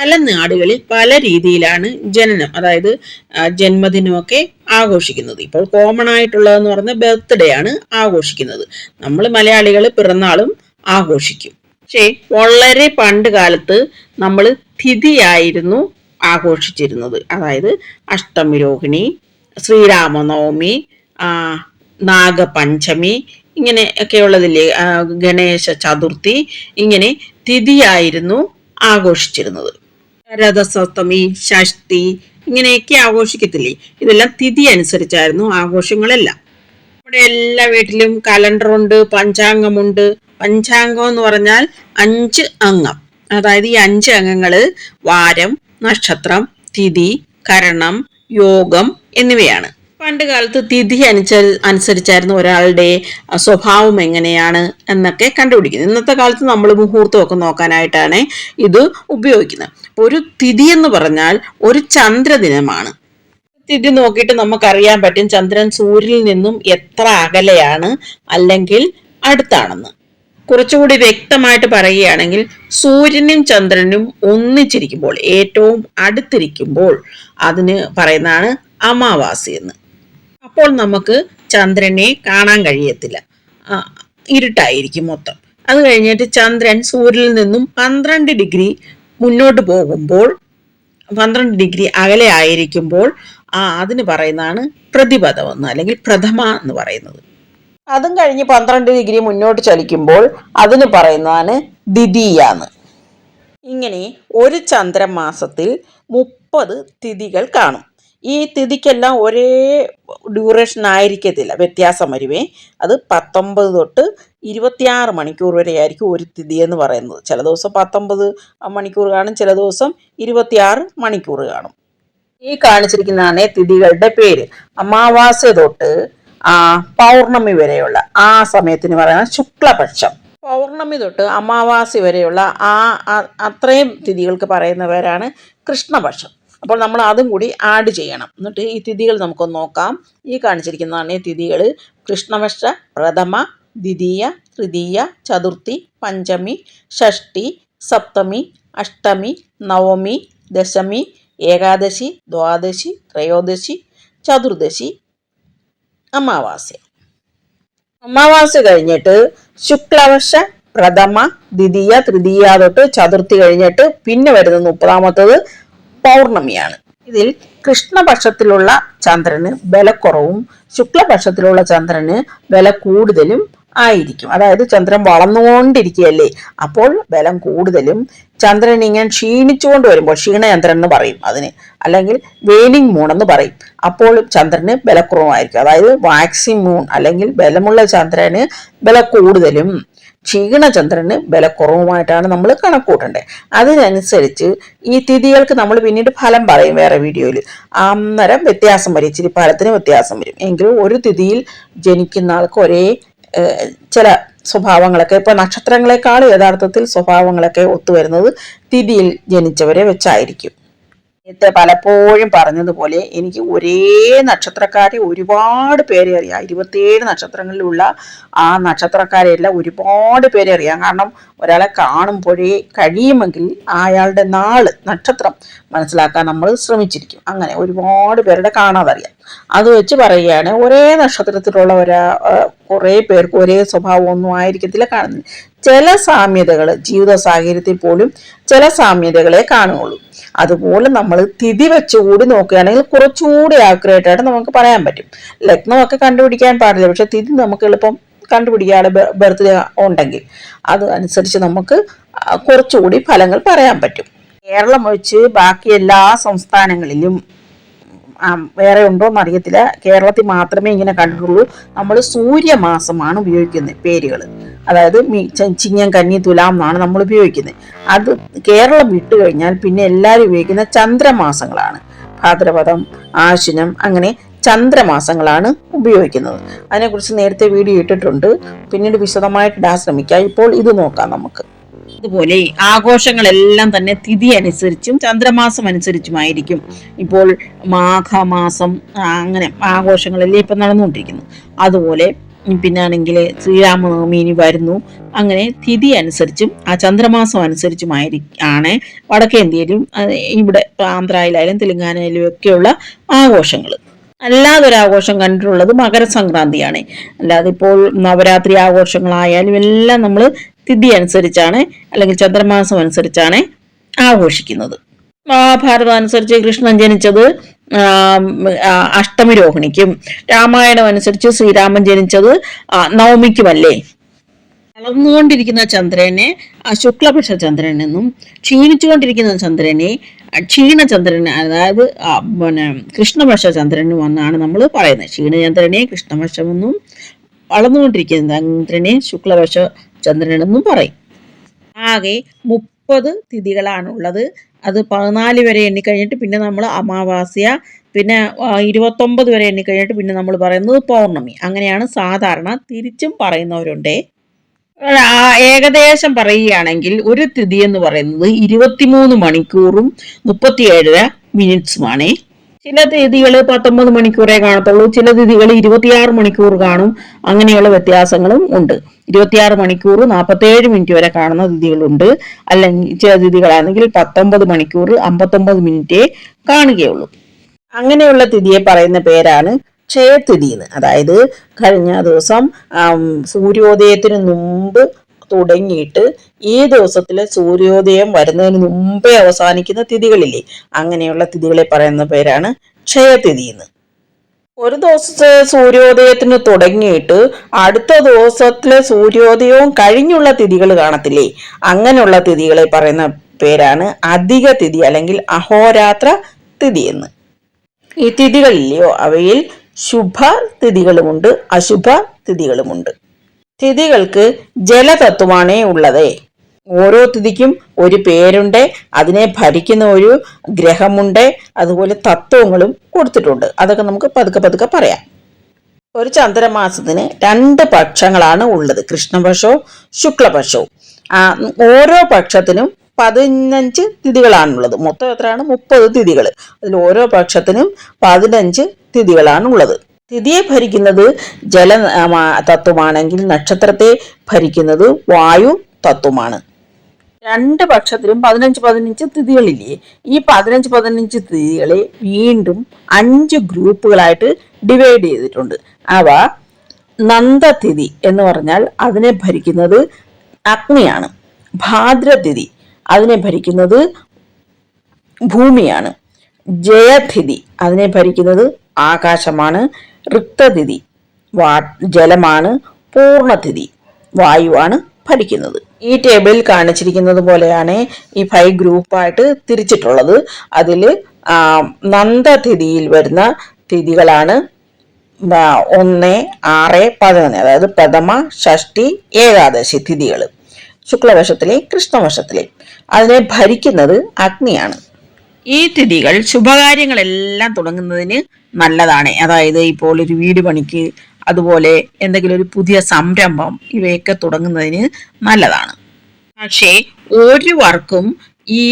പല നാടുകളിൽ പല രീതിയിലാണ് ജനനം അതായത് ജന്മദിനമൊക്കെ ആഘോഷിക്കുന്നത്. ഇപ്പോൾ കോമൺ ആയിട്ടുള്ളതെന്ന് പറഞ്ഞ ബർത്ത്ഡേ ആണ് ആഘോഷിക്കുന്നത്. നമ്മൾ മലയാളികൾ പിറന്നാളും ആഘോഷിക്കും. പക്ഷേ വളരെ പണ്ട് കാലത്ത് നമ്മൾ തിഥിയായിരുന്നു ആഘോഷിച്ചിരുന്നത്. അതായത് അഷ്ടമി രോഹിണി ശ്രീരാമനവമി നാഗപഞ്ചമി ഇങ്ങനെ ഒക്കെ ഉള്ളതില്ലേ ഗണേശ ചതുർത്ഥി ഇങ്ങനെ തിഥിയായിരുന്നു ആഘോഷിച്ചിരുന്നത്. രഥസപ്തമി ഷഷ്ടി ഇങ്ങനെയൊക്കെ ആഘോഷിക്കത്തില്ലേ? ഇതെല്ലാം തിഥി അനുസരിച്ചായിരുന്നു ആഘോഷങ്ങളെല്ലാം. നമ്മുടെ എല്ലാ വീട്ടിലും കലണ്ടറുണ്ട് പഞ്ചാംഗമുണ്ട്. പഞ്ചാംഗം എന്ന് പറഞ്ഞാൽ അഞ്ച് അംഗം. അതായത് ഈ അഞ്ച് അംഗങ്ങൾ വാരം നക്ഷത്രം തിഥി കരണം യോഗം എന്നിവയാണ്. പണ്ട് കാലത്ത് തിഥി അനുസ അനുസരിച്ചായിരുന്നു ഒരാളുടെ സ്വഭാവം എങ്ങനെയാണ് എന്നൊക്കെ കണ്ടുപിടിക്കുന്നത്. ഇന്നത്തെ കാലത്ത് നമ്മൾ മുഹൂർത്തമൊക്കെ നോക്കാനായിട്ടാണ് ഇത് ഉപയോഗിക്കുന്നത്. ഒരു തിഥി എന്ന് പറഞ്ഞാൽ ഒരു ചന്ദ്രദിനമാണ്. തിഥി നോക്കിയിട്ട് നമുക്കറിയാൻ പറ്റും ചന്ദ്രൻ സൂര്യനിൽ നിന്നും എത്ര അകലെയാണ് അല്ലെങ്കിൽ അടുത്താണെന്ന്. കുറച്ചുകൂടി വ്യക്തമായിട്ട് പറയുകയാണെങ്കിൽ സൂര്യനും ചന്ദ്രനും ഒന്നിച്ചിരിക്കുമ്പോൾ ഏറ്റവും അടുത്തിരിക്കുമ്പോൾ അതിന് പറയുന്നതാണ് അമാവാസി എന്ന്. അപ്പോൾ നമുക്ക് ചന്ദ്രനെ കാണാൻ കഴിയത്തില്ല. ഇരുട്ടായിരിക്കും മൊത്തം. അത് കഴിഞ്ഞിട്ട് ചന്ദ്രൻ സൂര്യനിൽ നിന്നും പന്ത്രണ്ട് ഡിഗ്രി മുന്നോട്ട് പോകുമ്പോൾ പന്ത്രണ്ട് ഡിഗ്രി അകലെ ആയിരിക്കുമ്പോൾ ആ അതിന് പറയുന്നതാണ് പ്രതിപദം എന്ന് അല്ലെങ്കിൽ പ്രഥമ എന്ന് പറയുന്നത്. അതും കഴിഞ്ഞ് പന്ത്രണ്ട് ഡിഗ്രി മുന്നോട്ട് ചലിക്കുമ്പോൾ അതിന് പറയുന്നതാണ് ദ്വിതീയ എന്ന്. ഇങ്ങനെ ഒരു ചന്ദ്രമാസത്തിൽ മുപ്പത് തിഥികൾ കാണും. ഈ തിഥിക്കെല്ലാം ഒരേ ഡ്യൂറേഷൻ ആയിരിക്കത്തില്ല. വ്യത്യാസം വരുവേ. അത് പത്തൊമ്പത് തൊട്ട് ഇരുപത്തിയാറ് മണിക്കൂർ വരെ ആയിരിക്കും ഒരു തിഥി എന്ന് പറയുന്നത്. ചില ദിവസം പത്തൊമ്പത് മണിക്കൂർ കാണും ചില ദിവസം ഇരുപത്തിയാറ് മണിക്കൂർ കാണും. ഈ കാണിച്ചിരിക്കുന്നതാണ് തിഥികളുടെ പേര്. അമാവാസ്യ തൊട്ട് ആ പൗർണമി വരെയുള്ള ആ സമയത്തിന് പറയുന്നത് ശുക്ലപക്ഷം. പൗർണമി തൊട്ട് അമാവാസി വരെയുള്ള ആ- അത്രയും തിഥികൾക്ക് പറയുന്ന പേരാണ് കൃഷ്ണപക്ഷം. അപ്പോൾ നമ്മൾ അതും കൂടി ആഡ് ചെയ്യണം. എന്നിട്ട് ഈ തിഥികൾ നമുക്കൊന്ന് നോക്കാം. ഈ കാണിച്ചിരിക്കുന്നതാണ് ഈ തിഥികൾ കൃഷ്ണപക്ഷ പ്രഥമ ദ്വിതീയ തൃതീയ ചതുർത്ഥി പഞ്ചമി ഷഷ്ടി സപ്തമി അഷ്ടമി നവമി ദശമി ഏകാദശി ദ്വാദശി ത്രയോദശി ചതുർദശി അമാവാസ്യ. അമാവാസ്യ കഴിഞ്ഞിട്ട് ശുക്ലവർഷ പ്രഥമ ദ്വിതീയ തൃതീയ തൊട്ട് ചതുർത്ഥി കഴിഞ്ഞിട്ട് പിന്നെ വരുന്നത് മുപ്പതാമത്തത് പൗർണമിയാണ്. ഇതിൽ കൃഷ്ണപക്ഷത്തിലുള്ള ചന്ദ്രന് ബലക്കുറവും ശുക്ലപക്ഷത്തിലുള്ള ചന്ദ്രന് ബല കൂടുതലും ആയിരിക്കും. അതായത് ചന്ദ്രൻ വളർന്നുകൊണ്ടിരിക്കുകയല്ലേ? അപ്പോൾ ബലം കൂടുതലും ചന്ദ്രൻ ഇങ്ങനെ ക്ഷീണിച്ചുകൊണ്ട് വരുമ്പോൾ ക്ഷീണചന്ദ്രൻ എന്ന് പറയും അതിന്. അല്ലെങ്കിൽ വെയിലിംഗ് മൂൺ എന്ന് പറയും. അപ്പോൾ ചന്ദ്രന് ബലക്കുറവായിരിക്കും അതായത് വാക്സിൻ മൂൺ അല്ലെങ്കിൽ ബലമുള്ള ചന്ദ്രന് ബല കൂടുതലും ക്ഷീണചന്ദ്രന് ബലക്കുറവുമായിട്ടാണ് നമ്മൾ കണക്കൂട്ടേണ്ടത് അതിനനുസരിച്ച് ഈ തിഥികൾക്ക് നമ്മൾ പിന്നീട് ഫലം പറയും വേറെ വീഡിയോയിൽ. അന്നേരം വ്യത്യാസം വരും ഇച്ചിരി ഫലത്തിന് വ്യത്യാസം വരും. എങ്കിലും ഒരു തിഥിയിൽ ജനിക്കുന്ന ആൾക്ക് ഒരേ ചില സ്വഭാവങ്ങളൊക്കെ ഇപ്പോൾ നക്ഷത്രങ്ങളെക്കാൾ യഥാർത്ഥത്തിൽ സ്വഭാവങ്ങളൊക്കെ ഒത്തുവരുന്നത് തിഥിയിൽ ജനിച്ചവരെ വെച്ചായിരിക്കും. പലപ്പോഴും പറഞ്ഞതുപോലെ എനിക്ക് ഒരേ നക്ഷത്രക്കാരെ ഒരുപാട് പേരെ അറിയാം. ഇരുപത്തിയേഴ് നക്ഷത്രങ്ങളിലുള്ള ആ നക്ഷത്രക്കാരെ എല്ലാം ഒരുപാട് പേരെ അറിയാം. കാരണം ഒരാളെ കാണുമ്പോഴേ കഴിയുമെങ്കിൽ അയാളുടെ നാൾ നക്ഷത്രം മനസ്സിലാക്കാൻ നമ്മൾ ശ്രമിച്ചിരിക്കും. അങ്ങനെ ഒരുപാട് പേരുടെ കാണാതറിയാം. അത് വെച്ച് പറയുകയാണ് ഒരേ നക്ഷത്രത്തിലുള്ള ഒരാ കുറേ പേർക്ക് ഒരേ സ്വഭാവമൊന്നും ആയിരിക്കത്തില്ല കാണുന്നത്. ചില സാമ്യതകൾ ജീവിത സാഹചര്യത്തിൽ പോലും ചില സാമ്യതകളെ കാണുകയുള്ളൂ. അതുപോലെ നമ്മൾ തിഥി വെച്ചുകൂടി നോക്കുകയാണെങ്കിൽ കുറച്ചുകൂടി ആക്യുറേറ്റ് ആയിട്ട് നമുക്ക് പറയാൻ പറ്റും. ലഗ്നമൊക്കെ കണ്ടുപിടിക്കാൻ പാടില്ല പക്ഷെ തിഥി നമുക്ക് എളുപ്പം കണ്ടുപിടിക്കാതെ ബർത്ത്ഡേ ഉണ്ടെങ്കിൽ അത് അനുസരിച്ച് നമുക്ക് കുറച്ചുകൂടി ഫലങ്ങൾ പറയാൻ പറ്റും. കേരളം ഒഴിച്ച് ബാക്കി എല്ലാ സംസ്ഥാനങ്ങളിലും വേറെ ഉണ്ടോ എന്ന് അറിയത്തില്ല. കേരളത്തിൽ മാത്രമേ ഇങ്ങനെ കണ്ടിട്ടുള്ളൂ. നമ്മൾ സൂര്യമാസമാണ് ഉപയോഗിക്കുന്നത് പേരുകൾ അതായത് ചിങ്ങം കന്നി തുലാം എന്നാണ് നമ്മൾ ഉപയോഗിക്കുന്നത്. അത് കേരളം വിട്ടു കഴിഞ്ഞാൽ പിന്നെ എല്ലാവരും ഉപയോഗിക്കുന്ന ചന്ദ്രമാസങ്ങളാണ്. ഭാദ്രപദം ആശിനം അങ്ങനെ ചന്ദ്രമാസങ്ങളാണ് ഉപയോഗിക്കുന്നത്. അതിനെക്കുറിച്ച് നേരത്തെ വീഡിയോ ഇട്ടിട്ടുണ്ട്. പിന്നീട് വിശദമായിട്ട് ഇടാൻ ശ്രമിക്കാം. ഇപ്പോൾ ഇത് നോക്കാം നമുക്ക്. അതുപോലെ ആഘോഷങ്ങളെല്ലാം തന്നെ തിഥി അനുസരിച്ചും ചന്ദ്രമാസം അനുസരിച്ചുമായിരിക്കും. ഇപ്പോൾ മാഘമാസം അങ്ങനെ ആഘോഷങ്ങളല്ലേ ഇപ്പം നടന്നുകൊണ്ടിരിക്കുന്നു. അതുപോലെ പിന്നാണെങ്കിൽ ശ്രീരാമനവമി ഇനി വരുന്നു. അങ്ങനെ തിഥി അനുസരിച്ചും ആ ചന്ദ്രമാസം അനുസരിച്ചുമായി ആണ് വടക്കേന്ത്യയിലും ഇവിടെ ആന്ധ്രയിലായാലും തെലുങ്കാനയിലും ഒക്കെയുള്ള ആഘോഷങ്ങൾ. അല്ലാതെ ഒരു ആഘോഷം കണ്ടിട്ടുള്ളത് മകരസംക്രാന്തിയാണ്. അല്ലാതെ ഇപ്പോൾ നവരാത്രി ആഘോഷങ്ങളായാലും എല്ലാം നമ്മൾ തിഥി അനുസരിച്ചാണ് അല്ലെങ്കിൽ ചന്ദ്രമാസം അനുസരിച്ചാണ് ആഘോഷിക്കുന്നത്. മഹാഭാരതം അനുസരിച്ച് കൃഷ്ണൻ ജനിച്ചത് അഷ്ടമി രോഹിണിക്കും രാമായണം അനുസരിച്ച് ശ്രീരാമൻ ജനിച്ചത് നവമിക്കുമല്ലേ? വളർന്നുകൊണ്ടിരിക്കുന്ന ചന്ദ്രനെ ശുക്ലപക്ഷ ചന്ദ്രൻ എന്നും ക്ഷീണിച്ചുകൊണ്ടിരിക്കുന്ന ചന്ദ്രനെ ക്ഷീണചന്ദ്രൻ അതായത് പിന്നെ കൃഷ്ണപക്ഷ ചന്ദ്രനും എന്നാണ് നമ്മൾ പറയുന്നത്. ക്ഷീണചന്ദ്രനെ കൃഷ്ണപക്ഷമെന്നും വളർന്നുകൊണ്ടിരിക്കുന്ന ചന്ദ്രനെ ശുക്ലപക്ഷ ചന്ദ്രനെന്നും പറയും. ആകെ മുപ്പത് തിഥികളാണുള്ളത് അത് പതിനാല് വരെ എണ്ണിക്കഴിഞ്ഞിട്ട് പിന്നെ നമ്മൾ അമാവാസ്യ പിന്നെ ഇരുപത്തൊമ്പത് വരെ എണ്ണിക്കഴിഞ്ഞിട്ട് പിന്നെ നമ്മൾ പറയുന്നത് പൗർണമി. അങ്ങനെയാണ് സാധാരണ തിരിച്ചും പറയുന്നവരുണ്ട്. ഏകദേശം പറയുകയാണെങ്കിൽ ഒരു തിഥി എന്ന് പറയുന്നത് ഇരുപത്തിമൂന്ന് മണിക്കൂറും മുപ്പത്തിയേഴര മിനിറ്റ്സുമാണേ. ചില തീയതികൾ പത്തൊമ്പത് മണിക്കൂറേ കാണത്തുള്ളൂ. ചില തീയതികൾ ഇരുപത്തിയാറ് മണിക്കൂർ കാണും. അങ്ങനെയുള്ള വ്യത്യാസങ്ങളും ഉണ്ട്. ഇരുപത്തിയാറ് മണിക്കൂർ നാൽപ്പത്തേഴ് മിനിറ്റ് വരെ കാണുന്ന തിഥികളുണ്ട് അല്ലെങ്കിൽ ചില തിഥികളാണെങ്കിൽ പത്തൊമ്പത് മണിക്കൂർ അമ്പത്തൊമ്പത് മിനിറ്റേ കാണുകയുള്ളൂ. അങ്ങനെയുള്ള തിഥിയെ പറയുന്ന പേരാണ് ക്ഷയതിഥി എന്ന്. അതായത് കഴിഞ്ഞ ദിവസം സൂര്യോദയത്തിന് മുമ്പ് തുടങ്ങിയിട്ട് ഈ ദിവസത്തിലെ സൂര്യോദയം വരുന്നതിന് മുമ്പേ അവസാനിക്കുന്ന തിഥികളില്ലേ? അങ്ങനെയുള്ള തിഥികളെ പറയുന്ന പേരാണ് ക്ഷയതിഥി എന്ന്. ഒരു ദിവസത്തെ സൂര്യോദയത്തിന് തുടങ്ങിയിട്ട് അടുത്ത ദിവസത്തിലെ സൂര്യോദയവും കഴിഞ്ഞുള്ള തിഥികൾ കാണത്തില്ലേ? അങ്ങനെയുള്ള തിഥികളെ പറയുന്ന പേരാണ് അധിക തിഥി അല്ലെങ്കിൽ അഹോരാത്ര തിഥി എന്ന്. ഈ തിഥികളില്ലയോ? അവയിൽ ശുഭ തിഥികളുമുണ്ട് അശുഭ തിഥികളുമുണ്ട്. തിഥികൾക്ക് ജലതത്വമാണേ ഉള്ളത്. ഓരോ തിഥിക്കും ഒരു പേരുണ്ട് അതിനെ ഭരിക്കുന്ന ഒരു ഗ്രഹമുണ്ട് അതുപോലെ തത്വങ്ങളും കൊടുത്തിട്ടുണ്ട്. അതൊക്കെ നമുക്ക് പതുക്കെ പതുക്കെ പറയാം. ഒരു ചന്ദ്രമാസത്തിന് രണ്ട് പക്ഷങ്ങളാണ് ഉള്ളത്. കൃഷ്ണപക്ഷവും ശുക്ലപക്ഷവും. ഓരോ പക്ഷത്തിനും പതിനഞ്ച് തിഥികളാണുള്ളത്. മൊത്തം എത്രയാണ്? മുപ്പത് തിഥികൾ അതിൽ ഓരോ പക്ഷത്തിനും പതിനഞ്ച് തിഥികളാണ് തിഥിയെ ഭരിക്കുന്നത് ജല തത്വമാണെങ്കിൽ നക്ഷത്രത്തെ ഭരിക്കുന്നത് വായു തത്വമാണ്. രണ്ട് പക്ഷത്തിലും പതിനഞ്ച് പതിനഞ്ച് തിഥികളില്ലേ ഈ പതിനഞ്ച് പതിനഞ്ച് തിഥികളെ വീണ്ടും അഞ്ച് ഗ്രൂപ്പുകളായിട്ട് ഡിവൈഡ് ചെയ്തിട്ടുണ്ട്. അവ നന്ദതിഥി എന്ന് പറഞ്ഞാൽ അതിനെ ഭരിക്കുന്നത് അഗ്നിയാണ്. ഭാദ്രതിഥി അതിനെ ഭരിക്കുന്നത് ഭൂമിയാണ്. ജയതിഥി അതിനെ ഭരിക്കുന്നത് ആകാശമാണ്. ഋക്തതിഥി. വാ ജലമാണ് പൂർണതിഥി വായുവാണ് ഭരിക്കുന്നത്. ഈ ടേബിളിൽ കാണിച്ചിരിക്കുന്നത് പോലെയാണ് ഈ ഫൈവ് ഗ്രൂപ്പായിട്ട് തിരിച്ചിട്ടുള്ളത്. അതിൽ നന്ദതിഥിയിൽ വരുന്ന തിഥികളാണ് ഒന്ന് ആറ് പതിനൊന്ന്. അതായത് പ്രഥമ ഷഷ്ടി ഏകാദശി തിഥികൾ ശുക്ലവശത്തിലെ കൃഷ്ണവശത്തിലെ അതിനെ ഭരിക്കുന്നത് അഗ്നിയാണ്. ഈ തിഥികൾ ശുഭകാര്യങ്ങളെല്ലാം തുടങ്ങുന്നതിന് നല്ലതാണ്. അതായത് ഇപ്പോൾ ഒരു വീട് പണിക്ക് അതുപോലെ എന്തെങ്കിലും ഒരു പുതിയ സംരംഭം ഇവയൊക്കെ തുടങ്ങുന്നതിന് നല്ലതാണ്. പക്ഷേ ഒരു വർക്കും ഈ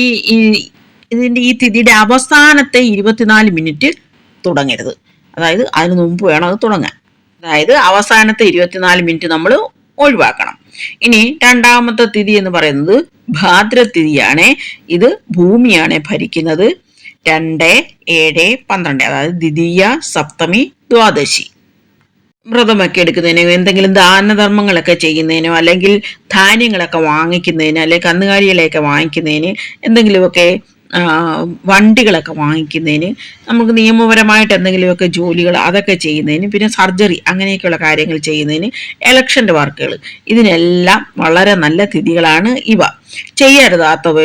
ഇതിന്റെ ഈ തിഥിയുടെ അവസാനത്തെ ഇരുപത്തിനാല് മിനിറ്റ് തുടങ്ങരുത്. അതായത് അതിന് മുമ്പ് വേണം അത് തുടങ്ങാൻ. അതായത് അവസാനത്തെ ഇരുപത്തിനാല് മിനിറ്റ് നമ്മൾ ഒഴിവാക്കണം. ഇനി രണ്ടാമത്തെ തിഥി എന്ന് പറയുന്നത് ഭാദ്രതിഥിയാണ് ഇത് ഭൂമിയാണ് ഭരിക്കുന്നത്. രണ്ട് ഏഴ് പന്ത്രണ്ട് അതായത് ദ്വിതീയ സപ്തമി ദ്വാദശി. വ്രതമൊക്കെ എടുക്കുന്നതിനോ എന്തെങ്കിലും ദാനധർമ്മങ്ങളൊക്കെ ചെയ്യുന്നതിനോ അല്ലെങ്കിൽ ധാന്യങ്ങളൊക്കെ വാങ്ങിക്കുന്നതിന് അല്ലെങ്കിൽ കന്നുകാലികളെയൊക്കെ വാങ്ങിക്കുന്നതിന് എന്തെങ്കിലുമൊക്കെ വണ്ടികളൊക്കെ വാങ്ങിക്കുന്നതിന് നമുക്ക് നിയമപരമായിട്ട് എന്തെങ്കിലുമൊക്കെ ജോലികൾ അതൊക്കെ ചെയ്യുന്നതിന് പിന്നെ സർജറി അങ്ങനെയൊക്കെയുള്ള കാര്യങ്ങൾ ചെയ്യുന്നതിന് ഇലക്ഷന്റെ വർക്കുകൾ. ഇതിനെല്ലാം വളരെ നല്ല തിഥികളാണ് ഇവ. ചെയ്യരുതാത്തവ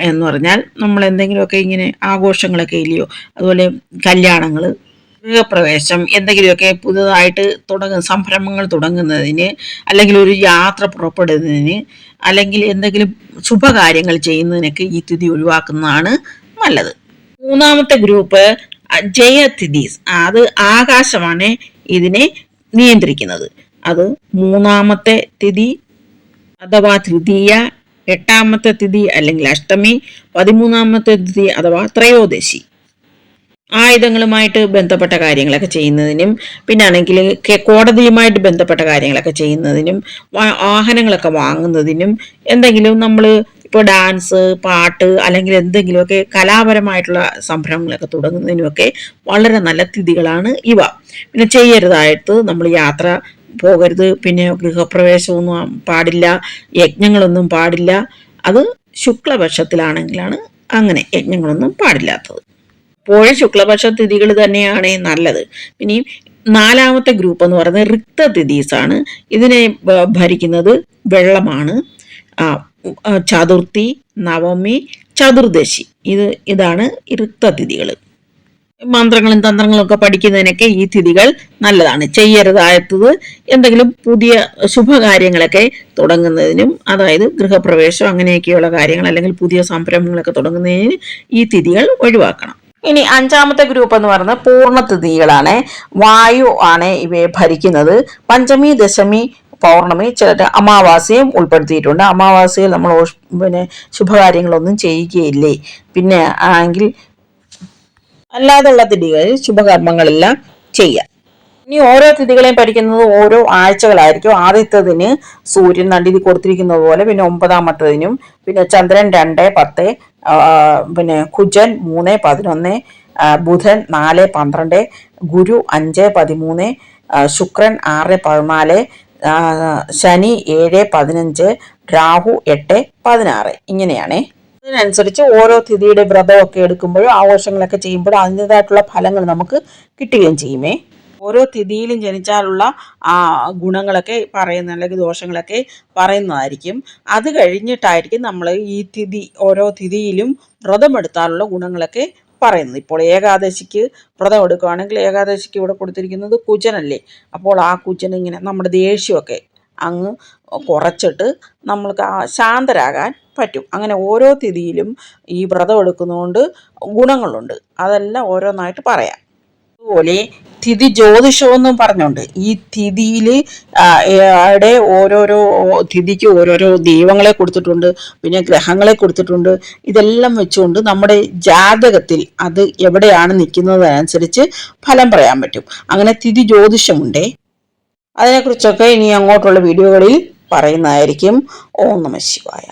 എന്ന് പറഞ്ഞാൽ നമ്മൾ എന്തെങ്കിലുമൊക്കെ ഇങ്ങനെ ആഘോഷങ്ങളൊക്കെ ഇല്ലയോ? അതുപോലെ കല്യാണങ്ങൾ ഗൃഹപ്രവേശം എന്തെങ്കിലുമൊക്കെ പുതുതായിട്ട് തുടങ്ങുന്ന സംരംഭങ്ങൾ തുടങ്ങുന്നതിന് അല്ലെങ്കിൽ ഒരു യാത്ര പുറപ്പെടുന്നതിന് അല്ലെങ്കിൽ എന്തെങ്കിലും ശുഭകാര്യങ്ങൾ ചെയ്യുന്നതിനൊക്കെ ഈ തിഥി ഒഴിവാക്കുന്നതാണ് നല്ലത്. മൂന്നാമത്തെ ഗ്രൂപ്പ് ജയതിഥീസ് അത് ആകാശമാണ് ഇതിനെ നിയന്ത്രിക്കുന്നത്. അത് മൂന്നാമത്തെ തിഥി അഥവാ തൃതീയ എട്ടാമത്തെ തിഥി അല്ലെങ്കിൽ അഷ്ടമി പതിമൂന്നാമത്തെ തിഥി അഥവാ ത്രയോദശി. ആയുധങ്ങളുമായിട്ട് ബന്ധപ്പെട്ട കാര്യങ്ങളൊക്കെ ചെയ്യുന്നതിനും പിന്നെ ആണെങ്കിൽ കോടതിയുമായിട്ട് ബന്ധപ്പെട്ട കാര്യങ്ങളൊക്കെ ചെയ്യുന്നതിനും വാഹനങ്ങളൊക്കെ വാങ്ങുന്നതിനും എന്തെങ്കിലും നമ്മൾ ഇപ്പോൾ ഡാൻസ് പാട്ട് അല്ലെങ്കിൽ എന്തെങ്കിലുമൊക്കെ കലാപരമായിട്ടുള്ള സംരംഭങ്ങളൊക്കെ തുടങ്ങുന്നതിനുമൊക്കെ വളരെ നല്ല തിഥികളാണ് ഇവ. പിന്നെ ചെയ്യരുതായിട്ട് നമ്മൾ യാത്ര പോകരുത്. പിന്നെ ഗൃഹപ്രവേശമൊന്നും പാടില്ല. യജ്ഞങ്ങളൊന്നും പാടില്ല. അത് ശുക്ലപക്ഷത്തിലാണെങ്കിലാണ് അങ്ങനെ യജ്ഞങ്ങളൊന്നും പാടില്ലാത്തത്. എപ്പോഴും ശുക്ലപക്ഷ തിഥികൾ തന്നെയാണ് നല്ലത്. ഇനിയും നാലാമത്തെ ഗ്രൂപ്പ് എന്ന് പറയുന്നത് റിക്ത തിഥീസ് ആണ് ഇതിനെ ഭരിക്കുന്നത് വെള്ളമാണ്. ചതുർത്ഥി നവമി ചതുർദശി. ഇത് ഇതാണ് റിക്ത തിഥികൾ മന്ത്രങ്ങളും തന്ത്രങ്ങളും ഒക്കെ പഠിക്കുന്നതിനൊക്കെ ഈ തിഥികൾ നല്ലതാണ്. ചെയ്യരുതായത്തത് എന്തെങ്കിലും പുതിയ ശുഭകാര്യങ്ങളൊക്കെ തുടങ്ങുന്നതിനും അതായത് ഗൃഹപ്രവേശം അങ്ങനെയൊക്കെയുള്ള കാര്യങ്ങൾ അല്ലെങ്കിൽ പുതിയ സംരംഭങ്ങളൊക്കെ തുടങ്ങുന്നതിന് ഈ തിഥികൾ ഒഴിവാക്കണം. ഇനി അഞ്ചാമത്തെ ഗ്രൂപ്പ് എന്ന് പറയുന്നത് പൂർണ തിഥികളാണ് വായു ആണ് ഇവയെ ഭരിക്കുന്നത്. പഞ്ചമി ദശമി പൗർണമി ചില അമാവാസ്യയും ഉൾപ്പെടുത്തിയിട്ടുണ്ട്. അമാവാസ്യയിൽ നമ്മൾ പിന്നെ ശുഭകാര്യങ്ങളൊന്നും ചെയ്യുകയില്ലേ? പിന്നെ ആണെങ്കിൽ അല്ലാതുള്ള തിഥികളിൽ ശുഭകർമ്മങ്ങളെല്ലാം ചെയ്യാം. ഇനി ഓരോ തിഥികളെയും പഠിക്കുന്നത് ഓരോ ആഴ്ചകളായിരിക്കും. ആദ്യത്തതിന് സൂര്യൻ നടിതി കൊടുത്തിരിക്കുന്നത് പോലെ പിന്നെ ഒമ്പതാമത്തതിനും പിന്നെ ചന്ദ്രൻ രണ്ട് പത്ത് പിന്നെ കുജൻ മൂന്ന് പതിനൊന്ന് ബുധൻ നാല് പന്ത്രണ്ട് ഗുരു അഞ്ച് പതിമൂന്ന് ശുക്രൻ ആറ് പതിനാല് ശനി ഏഴ് പതിനഞ്ച് രാഹു എട്ട് പതിനാറ്. ഇങ്ങനെയാണ്. അതിനനുസരിച്ച് ഓരോ തിഥിയുടെ വ്രതമൊക്കെ എടുക്കുമ്പോഴും ആഘോഷങ്ങളൊക്കെ ചെയ്യുമ്പോഴും അതിന്റെതായിട്ടുള്ള ഫലങ്ങൾ നമുക്ക് കിട്ടുകയും ചെയ്യുമേ. ഓരോ തിഥിയിലും ജനിച്ചാലുള്ള ആ ഗുണങ്ങളൊക്കെ പറയുന്ന അല്ലെങ്കിൽ ദോഷങ്ങളൊക്കെ പറയുന്നതായിരിക്കും. അത് കഴിഞ്ഞിട്ടായിരിക്കും നമ്മൾ ഈ തിഥി ഓരോ തിഥിയിലും വ്രതമെടുത്താലുള്ള ഗുണങ്ങളൊക്കെ പറയുന്നത്. ഇപ്പോൾ ഏകാദശിക്ക് വ്രതം എടുക്കുകയാണെങ്കിൽ ഏകാദശിക്ക് ഇവിടെ കൊടുത്തിരിക്കുന്നത് കുജനല്ലേ? അപ്പോൾ ആ കുജൻ ഇങ്ങനെ നമ്മുടെ ദേഷ്യമൊക്കെ അങ്ങ് കുറച്ചിട്ട് നമ്മൾക്ക് ശാന്തരാകാൻ പറ്റും. അങ്ങനെ ഓരോ തിഥിയിലും ഈ വ്രതം എടുക്കുന്നതുകൊണ്ട് ഗുണങ്ങളുണ്ട്. അതെല്ലാം ഓരോന്നായിട്ട് പറയാം. അതുപോലെ തിഥി ജ്യോതിഷമെന്നും പറഞ്ഞുണ്ട്. ഈ തിഥിയിൽ അവിടെ ഓരോരോ തിഥിക്ക് ഓരോരോ ദൈവങ്ങളെ കൊടുത്തിട്ടുണ്ട് പിന്നെ ഗ്രഹങ്ങളെ കൊടുത്തിട്ടുണ്ട്. ഇതെല്ലാം വെച്ചുകൊണ്ട് നമ്മുടെ ജാതകത്തിൽ അത് എവിടെയാണ് നിൽക്കുന്നതനുസരിച്ച് ഫലം പറയാൻ പറ്റും. അങ്ങനെ തിഥി ജ്യോതിഷമുണ്ടേ. അതിനെക്കുറിച്ചൊക്കെ ഇനി അങ്ങോട്ടുള്ള വീഡിയോകളിൽ പറയുന്നതായിരിക്കും. ഓം നമ ശിവായ.